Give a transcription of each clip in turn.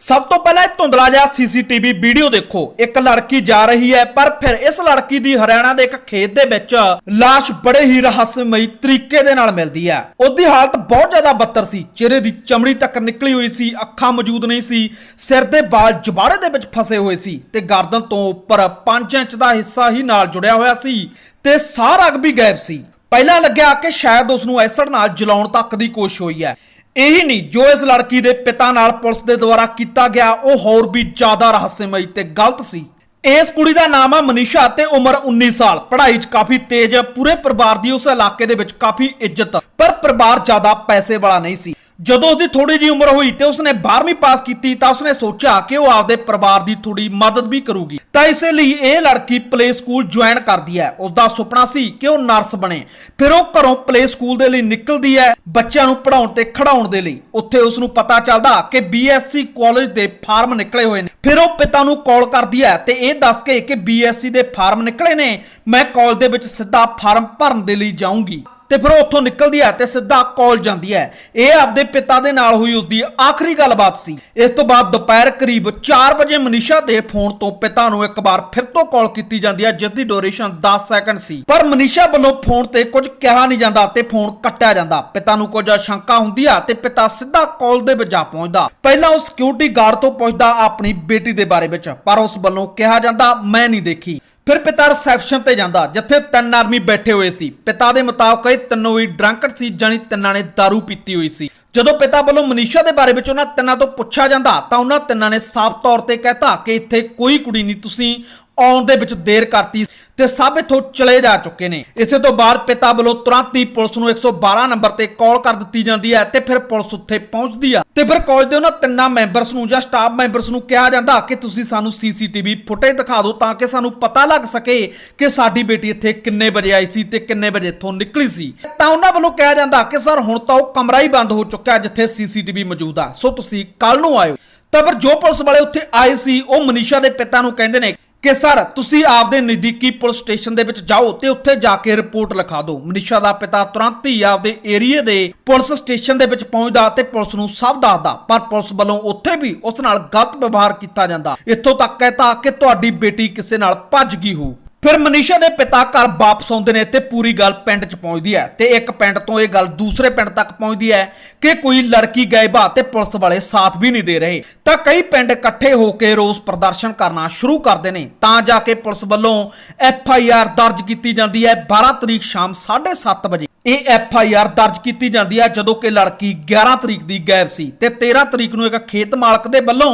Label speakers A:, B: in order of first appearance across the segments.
A: ਸਭ ਤੋਂ ਪਹਿਲਾਂ ਧੁੰਦਲਾ ਜਿਹਾ ਸੀਸੀਟੀਵੀ ਵੀਡੀਓ ਦੇਖੋ। ਇੱਕ ਲੜਕੀ ਜਾ ਰਹੀ ਹੈ, ਪਰ ਫਿਰ ਇਸ ਲੜਕੀ ਦੀ ਹਰਿਆਣਾ ਦੇ ਇੱਕ ਖੇਤ ਦੇ ਵਿੱਚ লাশ ਬੜੇ ਹੀ ਰਹੱਸਮਈ ਤਰੀਕੇ ਦੇ ਨਾਲ ਮਿਲਦੀ ਹੈ। ਉਹਦੀ ਹਾਲਤ ਬਹੁਤ ਜ਼ਿਆਦਾ ਬੱਤਰ ਸੀ। ਚਿਹਰੇ ਦੀ ਚਮੜੀ ਤੱਕ ਨਿਕਲੀ ਹੋਈ ਸੀ, ਅੱਖਾਂ ਮੌਜੂਦ ਨਹੀਂ ਸੀ, ਸਿਰ ਦੇ ਵਾਲ ਜਬਾਰੇ ਦੇ ਵਿੱਚ ਫਸੇ ਹੋਏ ਸੀ ਤੇ ਗਰਦਨ ਤੋਂ ਉੱਪਰ 5 ਇੰਚ ਦਾ ਹਿੱਸਾ ਹੀ ਨਾਲ ਜੁੜਿਆ ਹੋਇਆ ਸੀ ਤੇ ਸਾਹ ਰਗ ਵੀ ਗਾਇਬ ਸੀ। ਪਹਿਲਾਂ ਲੱਗਿਆ ਕਿ ਸ਼ਾਇਦ ਉਸ ਨੂੰ ਐਸਿਡ ਨਾਲ ਜਲਾਉਣ ਤੱਕ ਦੀ ਕੋਸ਼ਿਸ਼ ਹੋਈ ਹੈ। ਇਹੀ ਨਹੀਂ, ਜੋ ਇਸ ਲੜਕੀ ਦੇ ਪਿਤਾ ਨਾਲ ਪੁਲਿਸ ਦੇ ਦੁਆਰਾ ਕੀਤਾ ਗਿਆ, ਉਹ ਹੋਰ ਵੀ ਜ਼ਿਆਦਾ ਰਹੱਸਮਈ ਤੇ ਗਲਤ ਸੀ। ਇਸ ਕੁੜੀ ਦਾ ਨਾਮ ਆ ਮਨੀਸ਼ਾ ਤੇ ਉਮਰ 19 ਸਾਲ। ਪੜ੍ਹਾਈ 'ਚ ਕਾਫੀ ਤੇਜ਼, ਪੂਰੇ ਪਰਿਵਾਰ ਦੀ ਉਸ ਇਲਾਕੇ ਦੇ ਵਿੱਚ ਕਾਫੀ ਇੱਜ਼ਤ। ਪਰ ਪਰਿਵਾਰ ਜ਼ਿਆਦਾ ਪੈਸੇ ਵਾਲਾ ਨਹੀਂ ਸੀ। ਜਦੋਂ ਉਸਦੀ ਥੋੜੀ ਜੀ ਉਮਰ ਹੋਈ ਤੇ ਉਸਨੇ 12ਵੀਂ ਪਾਸ ਕੀਤੀ ਤਾਂ ਉਸਨੇ ਸੋਚਿਆ ਕਿ ਉਹ ਆਪਦੇ ਪਰਿਵਾਰ ਦੀ ਥੋੜੀ ਮਦਦ ਵੀ ਕਰੂਗੀ। ਤਾਂ ਇਸੇ ਲਈ ਇਹ ਲੜਕੀ ਪਲੇ ਸਕੂਲ ਜੁਆਇਨ ਕਰਦੀ ਹੈ। ਉਸਦਾ ਸੁਪਨਾ ਸੀ ਕਿ ਉਹ ਨਰਸ ਬਣੇ। ਫਿਰ ਉਹ ਘਰੋਂ ਪਲੇ ਸਕੂਲ ਦੇ ਲਈ ਨਿਕਲਦੀ ਹੈ ਬੱਚਿਆਂ ਨੂੰ ਪੜਾਉਣ ਤੇ ਖੜਾਉਣ ਦੇ ਲਈ। ਉੱਥੇ ਉਸ ਨੂੰ ਪਤਾ ਚੱਲਦਾ ਕਿ ਬੀਐਸਸੀ ਕਾਲਜ ਦੇ ਫਾਰਮ ਨਿਕਲੇ ਹੋਏ ਨੇ। ਫਿਰ ਉਹ ਪਿਤਾ ਨੂੰ ਕਾਲ ਕਰਦੀ ਹੈ ਤੇ ਇਹ ਦੱਸ ਕੇ ਕਿ ਬੀਐਸਸੀ ਦੇ ਫਾਰਮ ਨਿਕਲੇ ਨੇ। ਮੈਂ ਕਾਲਜ ਦੇ ਵਿੱਚ ਸਿੱਧਾ ਫਾਰਮ ਭਰਨ ਦੇ ਲਈ ਜਾਊਂਗੀ। ਤੇ ਫਿਰ ਉੱਥੋਂ ਨਿਕਲਦੀ ਹੈ ਤੇ ਸਿੱਧਾ ਕਾਲਜ ਜਾਂਦੀ ਹੈ। ਇਹ ਆਪਦੇ ਪਿਤਾ ਦੇ ਨਾਲ ਹੋਈ ਉਸਦੀ ਆਖਰੀ ਗੱਲਬਾਤ ਸੀ। ਇਸ ਤੋਂ ਬਾਅਦ ਦੁਪਹਿਰ ਕਰੀਬ 4 ਵਜੇ ਮਨੀਸ਼ਾ ਦੇ ਫੋਨ ਤੋਂ ਪਿਤਾ ਨੂੰ ਇੱਕ ਵਾਰ ਫਿਰ ਤੋਂ ਕਾਲ ਕੀਤੀ ਜਾਂਦੀ ਹੈ ਜਿਸ ਦੀ ਡਿਊਰੇਸ਼ਨ 10 ਸੈਕਿੰਡ ਸੀ। ਪਰ ਮਨੀਸ਼ਾ ਵੱਲੋਂ ਫੋਨ ਤੇ ਕੁਝ ਕਿਹਾ ਨਹੀਂ ਜਾਂਦਾ ਤੇ ਫੋਨ ਕੱਟਿਆ ਜਾਂਦਾ। ਪਿਤਾ ਨੂੰ ਕੁਝ ਸ਼ੰਕਾ ਹੁੰਦੀ ਆ ਤੇ ਪਿਤਾ ਸਿੱਧਾ ਕਾਲ ਦੇ ਵਿੱਚ ਜਾ ਪਹੁੰਚਦਾ। ਪਹਿਲਾਂ ਉਹ ਸਿਕਿਉਰਿਟੀ ਗਾਰਡ ਤੋਂ ਪੁੱਛਦਾ ਆਪਣੀ ਬੇਟੀ ਦੇ ਬਾਰੇ ਵਿੱਚ, ਪਰ ਉਸ ਵੱਲੋਂ ਕਿਹਾ ਜਾਂਦਾ, ਮੈਂ ਨਹੀਂ ਦੇਖੀ। ਫਿਰ ਪਿਤਾ ਰਿਸੈਪਸ਼ਨ ਤੇ ਜਾਂਦਾ, ਜਿੱਥੇ ਤਿੰਨ ਆਦਮੀ ਬੈਠੇ ਹੋਏ ਸੀ। ਪਿਤਾ ਦੇ ਮੁਤਾਬਕ ਇਹ ਤਿੰਨੋਂ ਹੀ ਡਰੰਕਡ ਸੀ ਜਾਨੀ ਤਿੰਨਾਂ ਨੇ दारू ਪੀਤੀ ਹੋਈ ਸੀ। ਜਦੋਂ ਪਿਤਾ ਵੱਲੋਂ ਮਨੀਸ਼ਾ ਦੇ ਬਾਰੇ ਵਿੱਚ ਉਹਨਾਂ ਤਿੰਨਾਂ ਤੋਂ ਪੁੱਛਿਆ ਜਾਂਦਾ, ਤਾਂ ਉਹਨਾਂ ਤਿੰਨਾਂ ਨੇ ਸਾਫ਼ ਤੌਰ ਤੇ ਕਹਿਤਾ ਕਿ ਇੱਥੇ ਕੋਈ ਕੁੜੀ ਨਹੀਂ, ਤੁਸੀਂ ਆਉਣ ਦੇ ਵਿੱਚ ਦੇਰ ਕਰਤੀ ਤੇ ਸਭ ਇੱਥੋਂ ਚਲੇ ਜਾ ਚੁੱਕੇ ਨੇ। ਇਸੇ ਤੋਂ ਬਾਅਦ ਪਿਤਾ ਵੱਲੋਂ ਤੁਰੰਤ ਹੀ ਪੁਲਿਸ ਨੂੰ 112 ਨੰਬਰ ਤੇ ਕਾਲ ਕਰ ਦਿੱਤੀ ਜਾਂਦੀ ਹੈ ਤੇ ਫਿਰ ਪੁਲਿਸ ਉੱਥੇ ਪਹੁੰਚਦੀ ਆ। ਤੇ ਫਿਰ ਕਾਲਜ ਦੇ ਉਹਨਾਂ ਤਿੰਨਾਂ ਮੈਂਬਰਸ ਨੂੰ ਜਾਂ ਸਟਾਫ ਮੈਂਬਰਸ ਨੂੰ ਕਿਹਾ ਜਾਂਦਾ ਕਿ ਤੁਸੀਂ ਸਾਨੂੰ ਸੀਸੀਟੀਵੀ ਫੁਟੇਜ ਦਿਖਾ ਦਿਓ ਤਾਂ ਕਿ ਸਾਨੂੰ ਪਤਾ ਲੱਗ ਸਕੇ ਕਿ ਸਾਡੀ ਬੇਟੀ ਇੱਥੇ ਕਿੰਨੇ ਵਜੇ ਆਈ ਸੀ ਤੇ ਕਿੰਨੇ ਵਜੇ ਇੱਥੋਂ ਨਿਕਲੀ ਸੀ। ਤਾਂ ਉਹਨਾਂ ਵੱਲੋਂ ਕਿਹਾ ਜਾਂਦਾ ਕਿ ਸਰ ਹੁਣ ਤਾਂ ਉਹ ਕਮਰਾ ਹੀ ਬੰਦ ਹੋ ਚੁੱਕਾ ਜਿੱਥੇ ਸੀਸੀਟੀਵੀ ਮੌਜੂਦ ਆ। ਸੋ ਤੁਸੀਂ ਕੱਲ ਨੂੰ ਆਇਓ। ਤਾਂ ਫਿਰ ਜੋ ਪੁਲਿਸ ਵਾਲੇ ਉੱਥੇ ਆਏ ਸੀ, ਉਹ ਮਨੀਸ਼ਾ ਦੇ ਪਿਤਾ ਨੂੰ ਕਹਿੰਦੇ ਨੇ ਕਿ ਸਰ, ਤੁਸੀਂ ਆਪਦੇ ਨਜ਼ਦੀਕੀ ਪੁਲਿਸ ਸਟੇਸ਼ਨ ਦੇ ਵਿੱਚ ਜਾਓ ਤੇ ਉੱਥੇ ਜਾ ਕੇ ਰਿਪੋਰਟ ਲਿਖਾ ਦਿਓ। ਮਨੀਸ਼ਾ ਦਾ ਪਿਤਾ ਤੁਰੰਤ ਹੀ ਆਪਦੇ ਏਰੀਏ ਦੇ ਪੁਲਿਸ ਸਟੇਸ਼ਨ ਦੇ ਵਿੱਚ ਪਹੁੰਚਦਾ ਤੇ ਪੁਲਿਸ ਨੂੰ ਸਭ ਦੱਸਦਾ, ਪਰ ਪੁਲਿਸ ਵੱਲੋਂ ਉੱਥੇ ਵੀ ਉਸ ਨਾਲ ਗਲਤ ਵਿਵਹਾਰ ਕੀਤਾ ਜਾਂਦਾ। ਇੱਥੋਂ ਤੱਕ ਕਹਿਤਾ ਕਿ ਤੁਹਾਡੀ ਬੇਟੀ ਕਿਸੇ ਨਾਲ ਭੱਜ ਗਈ ਹੋ ਫਿਰ ਮਨੀਸ਼ਾ ਦੇ ਪਿਤਾ ਘਰ ਵਾਪਸ ਆਉਂਦੇ ਨੇ ਤੇ ਪੂਰੀ ਗੱਲ ਪਿੰਡ 'ਚ ਪਹੁੰਚਦੀ ਹੈ ਤੇ ਇੱਕ ਪਿੰਡ ਤੋਂ ਇਹ ਗੱਲ ਦੂਸਰੇ ਪਿੰਡ ਤੱਕ ਪਹੁੰਚਦੀ ਹੈ ਕਿ ਕੋਈ ਲੜਕੀ ਗਾਇਬ ਆ ਤੇ ਪੁਲਿਸ ਵਾਲੇ ਸਾਥ ਵੀ ਨਹੀਂ ਦੇ ਰਹੇ। ਤਾਂ ਕਈ ਪਿੰਡ ਇਕੱਠੇ ਹੋ ਕੇ ਰੋਸ ਪ੍ਰਦਰਸ਼ਨ ਕਰਨਾ ਸ਼ੁਰੂ ਕਰਦੇ ਨੇ। ਤਾਂ ਜਾ ਕੇ ਪੁਲਿਸ ਵੱਲੋਂ ਐਫ ਆਈ ਆਰ ਦਰਜ ਕੀਤੀ ਜਾਂਦੀ ਹੈ 12 ਤਰੀਕ ਸ਼ਾਮ 7:30 ਵਜੇ। ਇਹ ਐਫ ਆਈ ਆਰ ਦਰਜ ਕੀਤੀ ਜਾਂਦੀ ਹੈ ਜਦੋਂ ਕਿ ਲੜਕੀ 11 ਤਰੀਕ ਦੀ ਗਾਇਬ ਸੀ ਤੇ 13 ਤਰੀਕ ਨੂੰ ਇੱਕ ਖੇਤ ਮਾਲਕ ਦੇ ਵੱਲੋਂ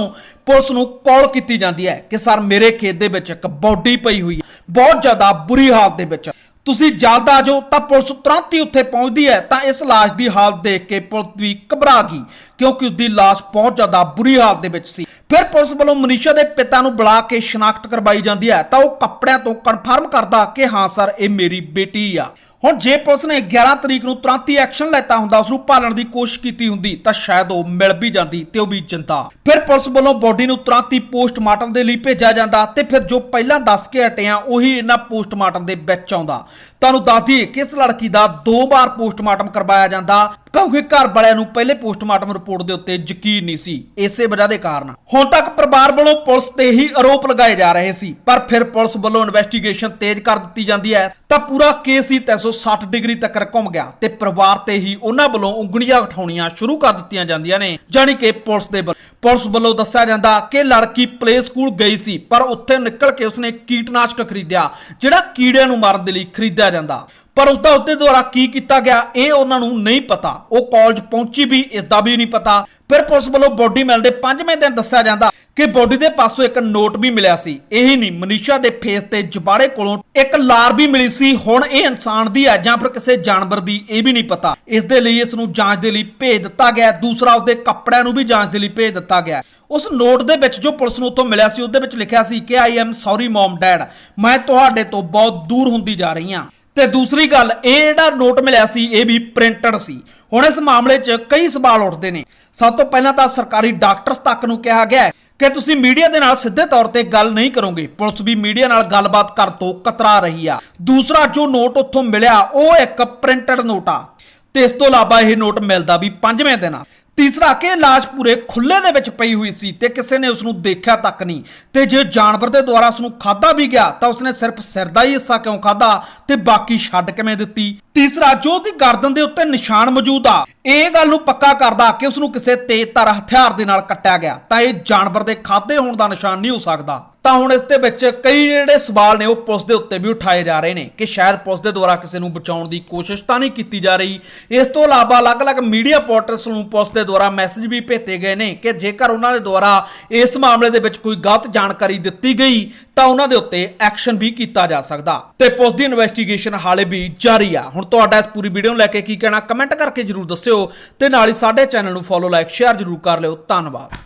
A: ਪੁਲਿਸ ਨੂੰ ਕਾਲ ਕੀਤੀ ਜਾਂਦੀ ਹੈ ਕਿ ਸਰ ਮੇਰੇ ਖੇਤ ਦੇ ਵਿੱਚ ਇੱਕ ਬੋਡੀ ਪਈ ਹੋਈ ਹੈ, ਬਹੁਤ ਜ਼ਿਆਦਾ ਬੁਰੀ ਹਾਲਤ ਦੇ ਵਿੱਚ। ਤੁਸੀਂ ਜਲਦ ਆ ਜਾਓ ਤਾਂ ਪੁਲਿਸ ਤੁਰੰਤ ਹੀ ਉੱਥੇ ਪਹੁੰਚਦੀ ਹੈ ਤਾਂ ਇਸ ਲਾਸ਼ ਦੀ ਹਾਲਤ ਦੇਖ ਕੇ ਪੁਲਿਸ ਵੀ ਘਬਰਾ ਗਈ ਕਿਉਂਕਿ ਉਸ ਦੀ ਲਾਸ਼ ਬਹੁਤ ਜ਼ਿਆਦਾ ਬੁਰੀ ਹਾਲਤ ਦੇ ਵਿੱਚ ਸੀ। ਫਿਰ ਪੁਲਿਸ ਵੱਲੋਂ ਮਨੀਸ਼ਾ ਦੇ ਪਿਤਾ ਨੂੰ ਬੁਲਾ ਕੇ ਸ਼ਨਾਖਤ ਕਰਵਾਈ ਜਾਂਦੀ ਹੈ ਤਾਂ ਉਹ ਕੱਪੜਿਆਂ ਤੋਂ ਕਨਫਰਮ ਕਰਦਾ ਕਿ ਹਾਂ ਸਰ, ਇਹ ਮੇਰੀ ਬੇਟੀ ਆ। ਹੁਣ ਜੇ ਪੁਲਿਸ ਨੇ 11 ਤਰੀਕ ਨੂੰ ਤੁਰੰਤ ਹੀ ਐਕਸ਼ਨ ਲੈਤਾ ਹੁੰਦਾ, ਉਸ ਨੂੰ ਭਾਲਣ ਦੀ ਕੋਸ਼ਿਸ਼ ਕੀਤੀ ਹੁੰਦੀ, ਤਾਂ ਸ਼ਾਇਦ ਉਹ ਮਿਲ ਵੀ ਜਾਂਦੀ ਤੇ ਉਹ ਵੀ ਚਿੰਤਾ ਫਿਰ ਪੁਲਿਸ ਵੱਲੋਂ ਬੋਡੀ ਨੂੰ ਤੁਰੰਤ ਹੀ ਪੋਸਟਮਾਰਟਮ ਦੇ ਲਈ ਭੇਜਿਆ ਜਾਂਦਾ ਤੇ ਫਿਰ ਜੋ ਪਹਿਲਾਂ ਦੱਸ ਕੇ ਹਟਿਆ ਉਹੀ ਇਹਨਾਂ ਪੋਸਟਮਾਰਟਮ ਦੇ ਵਿੱਚ ਆਉਂਦਾ। ਤੁਹਾਨੂੰ ਦੱਸ ਦਈਏ ਕਿ ਇਸ ਲੜਕੀ ਦਾ ਦੋ ਵਾਰ ਪੋਸਟਮਾਰਟਮ ਕਰਵਾਇਆ ਜਾਂਦਾ, ਕਿਉਂਕਿ ਘਰ ਵਾਲਿਆਂ ਨੂੰ ਪਹਿਲੇ ਪੋਸਟਮਾਰਟਮ ਰਿਪੋਰਟ ਦੇ ਉੱਤੇ ਯਕੀਨ ਨਹੀਂ ਸੀ, ਇਸੇ ਵਜ੍ਹਾ ਦੇ ਕਾਰਨ। ਹੁਣ ਤੱਕ ਪਰਿਵਾਰ ਵੱਲੋਂ ਪੁਲਿਸ ਤੇ ਹੀ ਆਰੋਪ ਲਗਾਏ ਜਾ ਰਹੇ ਸੀ, ਪਰ ਫਿਰ ਪੁਲਿਸ ਵੱਲੋਂ ਇਨਵੈਸਟੀਗੇਸ਼ਨ ਤੇਜ਼ ਕਰ ਦਿੱਤੀ ਜਾਂਦੀ ਹੈ, ਤਾਂ ਪੂਰਾ ਕੇਸ ਹੀ 360 ਡਿਗਰੀ ਤੱਕ ਘੁੰਮ ਗਿਆ ਤੇ ਪਰਿਵਾਰ ਤੇ ਹੀ ਉਹਨਾਂ ਵੱਲੋਂ ਉਂਗਲੀਆਂ ਉਠਾਉਣੀਆਂ ਸ਼ੁਰੂ ਕਰ ਦਿੱਤੀਆਂ ਜਾਂਦੀਆਂ ਨੇ। ਜਾਣੀ ਕਿ ਪੁਲਿਸ ਦੇ ਪੁਲਿਸ ਵੱਲੋਂ ਦੱਸਿਆ ਜਾਂਦਾ ਕਿ ਲੜਕੀ ਪਲੇ ਸਕੂਲ ਗਈ ਸੀ, ਪਰ ਉੱਥੇ ਨਿਕਲ ਕੇ ਉਸਨੇ ਕੀਟਨਾਸ਼ਕ ਖਰੀਦਿਆ, ਜਿਹੜਾ ਕੀੜਿਆਂ ਨੂੰ ਮਾਰਨ ਦੇ ਲਈ ਖਰੀਦਿਆ ਜਾਂਦਾ। ਪਰ ਉਸ ਦਾ ਉਸਦੇ ਦੁਆਰਾ ਕੀ ਕੀਤਾ ਗਿਆ, ਇਹ ਉਹਨਾਂ ਨੂੰ ਨਹੀਂ ਪਤਾ। ਉਹ ਕਾਲਜ ਪਹੁੰਚੀ ਵੀ ਇਸ ਦਾ ਵੀ ਨਹੀਂ ਪਤਾ। ਫਿਰ ਪੁਲਿਸ ਵੱਲੋਂ ਬੋਡੀ ਮੈਲ ਦੇ ਪੰਜਵੇਂ ਦਿਨ ਦੱਸਿਆ ਜਾਂਦਾ ਕਿ ਬੋਡੀ ਦੇ ਪਾਸੋਂ ਇੱਕ ਨੋਟ ਵੀ ਮਿਲਿਆ ਸੀ। ਇਹੀ ਨਹੀਂ, ਮਨੀਸ਼ਾ ਦੇ ਫੇਸ ਤੇ ਜਬਾੜੇ ਕੋਲੋਂ ਇੱਕ ਲਾਰ ਵੀ ਮਿਲੀ ਸੀ। ਹੁਣ ਇਹ ਇਨਸਾਨ ਦੀ ਹੈ ਜਾਂ ਫਿਰ ਕਿਸੇ ਜਾਨਵਰ ਦੀ, ਇਹ ਵੀ ਨਹੀਂ ਪਤਾ। ਇਸ ਦੇ ਲਈ ਇਸ ਨੂੰ ਜਾਂਚ ਦੇ ਲਈ ਭੇਜ ਦਿੱਤਾ ਗਿਆ ਦੂਸਰਾ, ਉਸਦੇ ਕੱਪੜਿਆਂ ਨੂੰ ਵੀ ਜਾਂਚ ਦੇ ਲਈ ਭੇਜ ਦਿੱਤਾ ਗਿਆ ਉਸ ਨੋਟ ਦੇ ਵਿੱਚ ਜੋ ਪੁਲਿਸ ਨੂੰ ਉੱਥੋਂ ਮਿਲਿਆ ਸੀ, ਉਹਦੇ ਵਿੱਚ ਲਿਖਿਆ ਸੀ ਕਿ I am sorry mum dad ਮੈਂ ਤੁਹਾਡੇ ਤੋਂ ਬਹੁਤ ਦੂਰ ਹੁੰਦੀ ਜਾ ਰਹੀ ਹਾਂ। ਤੇ ਦੂਸਰੀ ਗੱਲ, ਇਹ ਜਿਹੜਾ ਨੋਟ ਮਿਲਿਆ ਸੀ, ਇਹ ਵੀ ਪ੍ਰਿੰਟਡ ਸੀ। ਹੁਣ ਇਸ ਮਾਮਲੇ 'ਚ ਕਈ ਸਵਾਲ ਉੱਠਦੇ ਨੇ। ਸਭ ਤੋਂ ਪਹਿਲਾਂ ਤਾਂ ਸਰਕਾਰੀ ਡਾਕਟਰਸ ਤੱਕ ਨੂੰ ਕਿਹਾ ਗਿਆ ਕਿ ਤੁਸੀਂ ਮੀਡੀਆ ਦੇ ਨਾਲ ਸਿੱਧੇ ਤੌਰ ਤੇ ਗੱਲ ਨਹੀਂ ਕਰੋਗੇ। ਪੁਲਿਸ ਵੀ ਮੀਡੀਆ ਨਾਲ ਗੱਲਬਾਤ ਕਰਨ ਤੋਂ ਕਤਰਾ ਰਹੀ ਆ। ਦੂਸਰਾ ਜੋ ਨੋਟ ਉੱਥੋਂ ਮਿਲਿਆ, ਉਹ ਇੱਕ ਪ੍ਰਿੰਟਡ ਨੋਟ ਆ। ਤੇ ਇਸ ਤੋਂ ਇਲਾਵਾ ਇਹ ਨੋਟ ਮਿਲਦਾ ਵੀ ਪੰਜਵੇਂ ਦਿਨ ਆ। ਤੀਸਰਾ ਕਿ ਇਹ ਲਾਸ਼ ਪੂਰੇ ਖੁੱਲੇ ਦੇ ਵਿੱਚ ਪਈ ਹੋਈ ਸੀ ਤੇ ਕਿਸੇ ਨੇ ਉਸ ਨੂੰ ਦੇਖਿਆ ਤੱਕ ਨਹੀਂ। ਤੇ ਜੇ ਜਾਨਵਰ ਦੇ ਦੁਆਰਾ ਉਸ ਨੂੰ ਖਾਦਾ ਵੀ ਗਿਆ, ਤਾਂ ਉਸਨੇ ਸਿਰਫ ਸਿਰ ਦਾ ਹੀ ਹਿੱਸਾ ਕਿਉਂ ਖਾਦਾ ਤੇ ਬਾਕੀ ਛੱਡ ਕਿਵੇਂ ਦਿੱਤੀ? ਤੀਸਰਾ, ਜੋ ਉਹਦੀ ਗਰਦਨ ਦੇ ਉੱਤੇ ਨਿਸ਼ਾਨ ਮੌਜੂਦ ਆ, ਇਹ ਗੱਲ ਨੂੰ ਪੱਕਾ ਕਰਦਾ ਕਿ ਉਸ ਨੂੰ ਕਿਸੇ ਤੇਜ਼ਧਾਰ ਹਥਿਆਰ ਦੇ ਨਾਲ ਕੱਟਿਆ ਗਿਆ, ਤਾਂ ਇਹ ਜਾਨਵਰ ਦੇ ਖਾਦੇ ਹੋਣ ਦਾ ਨਿਸ਼ਾਨ ਨਹੀਂ ਹੋ ਸਕਦਾ। ਤਾਂ ਹੁਣ ਇਸ ਦੇ ਵਿੱਚ ਕਈ ਜਿਹੜੇ ਸਵਾਲ ਨੇ ਉਹ ਪੁਲਿਸ ਦੇ ਉੱਤੇ ਵੀ ਉਠਾਏ ਜਾ ਰਹੇ ਨੇ ਕਿ ਸ਼ਾਇਦ ਪੁਲਿਸ ਦੇ ਦੁਆਰਾ ਕਿਸੇ ਨੂੰ ਬਚਾਉਣ ਦੀ ਕੋਸ਼ਿਸ਼ ਤਾਂ ਨਹੀਂ ਕੀਤੀ ਜਾ ਰਹੀ। ਇਸ ਤੋਂ ਇਲਾਵਾ ਅਲੱਗ-ਅਲੱਗ ਮੀਡੀਆ ਪੋਰਟਲਸ ਨੂੰ ਪੁਲਿਸ ਦੇ ਦੁਆਰਾ ਮੈਸੇਜ ਵੀ ਭੇਜੇ ਗਏ ਨੇ ਕਿ ਜੇਕਰ ਉਹਨਾਂ ਦੇ ਦੁਆਰਾ ਇਸ ਮਾਮਲੇ ਦੇ ਵਿੱਚ ਕੋਈ ਗਲਤ ਜਾਣਕਾਰੀ ਦਿੱਤੀ ਗਈ, ਤਾਂ ਉਹਨਾਂ ਦੇ ਉੱਤੇ ਐਕਸ਼ਨ ਵੀ ਕੀਤਾ ਜਾ ਸਕਦਾ। ਤੇ ਪੁਲਿਸ ਦੀ ਇਨਵੈਸਟੀਗੇਸ਼ਨ ਹਾਲੇ ਵੀ ਜਾਰੀ ਆ। ਹੁਣ ਤੁਹਾਡਾ ਇਸ ਪੂਰੀ ਵੀਡੀਓ ਨੂੰ ਲੈ ਕੇ ਕੀ ਕਹਿਣਾ ਕਮੈਂਟ ਕਰਕੇ ਜਰੂਰ ਦੱਸਿਓ ਤੇ ਨਾਲ ਹੀ ਸਾਡੇ ਚੈਨਲ ਨੂੰ ਫੋਲੋ ਲਾਈਕ ਸ਼ੇਅਰ ਜਰੂਰ ਕਰ ਲਿਓ। ਧੰਨਵਾਦ।